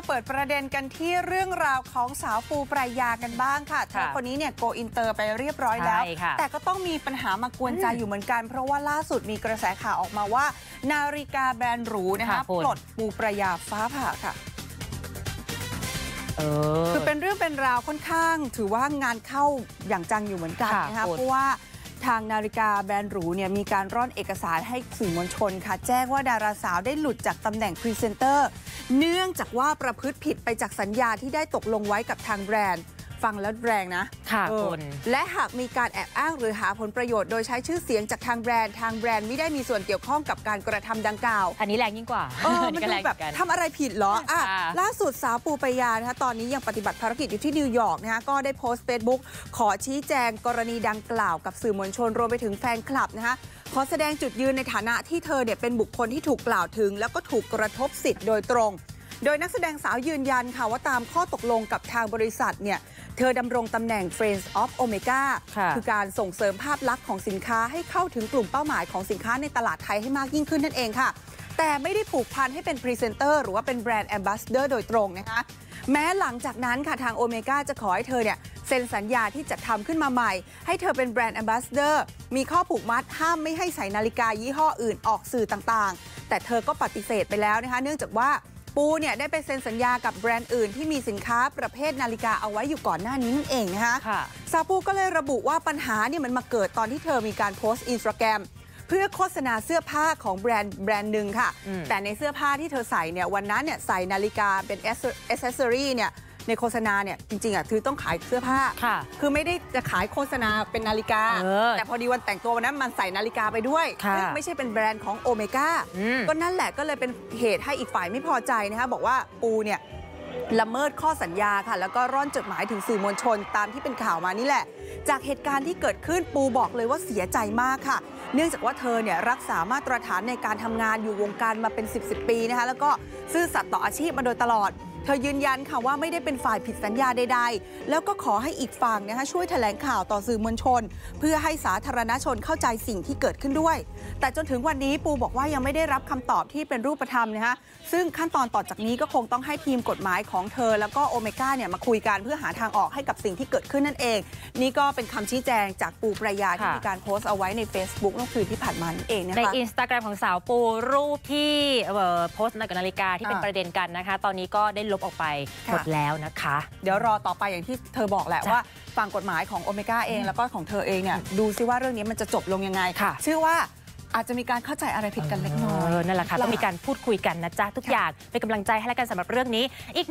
มาเปิดประเด็นกันที่เรื่องราวของสาวปูปรายากันบ้างค่ะเธอค่ะคนนี้เนี่ยโกอินเตอร์ไปเรียบร้อยแล้วใช่ค่ะแต่ก็ต้องมีปัญหามากวนใจอยู่เหมือนกัน เพราะว่าล่าสุดมีกระแสข่าวออกมาว่า นาฬิกาแบรนด์หรูนะคะค่ะคุณปลดปูปรายาฟ้าผ่าค่ะเออคือเป็นเรื่องเป็นราวค่อนข้าง ถือว่างานเข้าอย่างจังอยู่เหมือนกันค่ะนะคะคุณเพราะว่า ทางนาฬิกาแบรนด์หรูเนี่ยมีการร่อนเอกสารให้สื่อมวลชนค่ะ แจ้งว่าดาราสาวได้หลุดจากตำแหน่งพรีเซนเตอร์ เนื่องจากว่าประพฤติผิดไปจากสัญญาที่ได้ตกลงไว้กับทางแบรนด์ ฟังแล้วแรงนะค่ะเออคุณและหากมีการแอบอ้างหรือหาผลประโยชน์โดยใช้ชื่อเสียงจากทางแบรนด์ทางแบรนด์ไม่ได้มีส่วนเกี่ยวข้องกับการกระทำดังกล่าว อันนี้แรงยิ่งกว่าเอออัมันก็ดูแรงแบบเหมือนกันทำอะไรผิดเหรออะค่ะล่าสุดสาวปูปายานะคะตอนนี้ยังปฏิบัติภารกิจอยู่ที่นิวยอร์กนะคะก็ได้โพสต์เฟซบุ๊กขอชี้แจงกรณีดังกล่าวกับสื่อมวลชนรวมไปถึงแฟนคลับนะคะขอแสดงจุดยืนในฐานะที่เธอเนี่ยเป็นบุคคลที่ถูกกล่าวถึง แล้วก็ถูกกระทบสิทธิ์โดยตรง โดยนักแสดงสาวยืนยันค่ะว่าตามข้อตกลงกับทางบริษัทเนี่ย เธอดำรงตำแหน่ง Friends of Omega ค่ะคือการส่งเสริมภาพลักษณ์ของสินค้าให้เข้าถึงกลุ่มเป้าหมายของสินค้าในตลาดไทยให้มากยิ่งขึ้นนั่นเองค่ะ แต่ไม่ได้ผูกพันให้เป็นพรีเซนเตอร์หรือว่าเป็นแบรนด์แอมบาสเดอร์โดยตรงนะคะแม้หลังจากนั้นค่ะทางโอเมก้าจะขอให้เธอเนี่ยเซ็นสัญญาที่จะทำขึ้นมาใหม่ ให้เธอเป็นแบรนด์แอมบาสเดอร์มีข้อผูกมัดห้ามไม่ให้ใส่นาฬิกายี่ห้ออื่นออกสื่อต่างๆ แต่เธอก็ปฏิเสธไปแล้วนะคะ เนื่องจากว่า ปูเนี่ยได้ไปเซ็นสัญญากับแบรนด์อื่นที่มีสินค้าประเภทนาฬิกาเอาไว้อยู่ก่อนหน้านี้นั่นเองนะคะค่ะซาปูก็เลยระบุว่าปัญหาเนี่ยมันมาเกิดตอนที่เธอมีการโพสต์อินสตาแกรมเพื่อโฆษณาเสื้อผ้าของแบรนด์แบรนด์หนึ่งค่ะอืมแต่ในเสื้อผ้าที่เธอใส่เนี่ยวันนั้นเนี่ยใส่นาฬิกาเป็นเอเซสซอรี่เนี่ย ในโฆษณาเนี่ยจริงๆอะคือต้องขายเสื้อผ้าค่ะคือไม่ได้จะขายโฆษณาเป็นนาฬิกาเออแต่พอดีวันแต่งตัววันนั้นมันใส่นาฬิกาไปด้วยค่ะซึ่งไม่ใช่เป็นแบรนด์ของโอเมก้าอืมก็นั่นแหละก็เลยเป็นเหตุให้อีกฝ่ายไม่พอใจนะคะบอกว่าปูเนี่ยละเมิดข้อสัญญาค่ะ แล้วก็ร่อนจดหมายถึงสื่อมวลชนตามที่เป็นข่าวมานี่แหละ จากเหตุการณ์ที่เกิดขึ้นปูบอกเลยว่าเสียใจมากค่ะ เนื่องจากว่าเธอเนี่ยรักษามาตรฐานในการทำงานอยู่วงการมาเป็น 10บสปีนะคะแล้วก็ซื่อสัตย์ต่ออาชีพมาโดยตลอด เธอยืนยันค่ะว่าไม่ได้เป็นฝ่ายผิดสัญญาใดๆ แล้วก็ขอให้อีกฝั่งนะคะช่วยแถลงข่าวต่อสื่อมวลชน เพื่อให้สาธารณชนเข้าใจสิ่งที่เกิดขึ้นด้วย แต่จนถึงวันนี้ปูบอกว่ายังไม่ได้รับคำตอบที่เป็นรูปธรรมนะคะซึ่งขั้นตอนต่อจากนี้ก็คงต้องให้ทีมกฎหมายของเธอ แล้วก็โอเมก้าเนี่ยมาคุยกันเพื่อหาทางออกให้กับสิ่งที่เกิดขึ้นนั่นเอง นี่ก็เป็นคำชี้แจงจากปูปรายาที่มีการโพสต์เอาไว้ใน Facebook เมื่อคืนที่ผ่านมานั่นเองนะในอินสตาแกรมของสาวปูรูปที่โพสต์ในกนาฬิกาที่เป็นประเด็นกันนะคะ ตอนนี้ก็ได้ลบออกไปค่ะหมดแล้วนะคะ เดี๋ยวรอต่อไปอย่างที่เธอบอกแหละจ้ะว่าฝั่งกฎหมายของโอเมก้าเองแล้วก็ของเธอเองเนี่ยดูซิว่าเรื่องนี้มันจะจบลงยังไงค่ะเชื่อว่าอาจจะมีการเข้าใจอะไรผิดกันเล็กน้อยเนั่นแหละค่ะต้องมีการพูดคุยกันนะจ๊ะทุกอย่างเป็นกำลังใจให้แล้วกันสำหรับเรื่องนี้อีก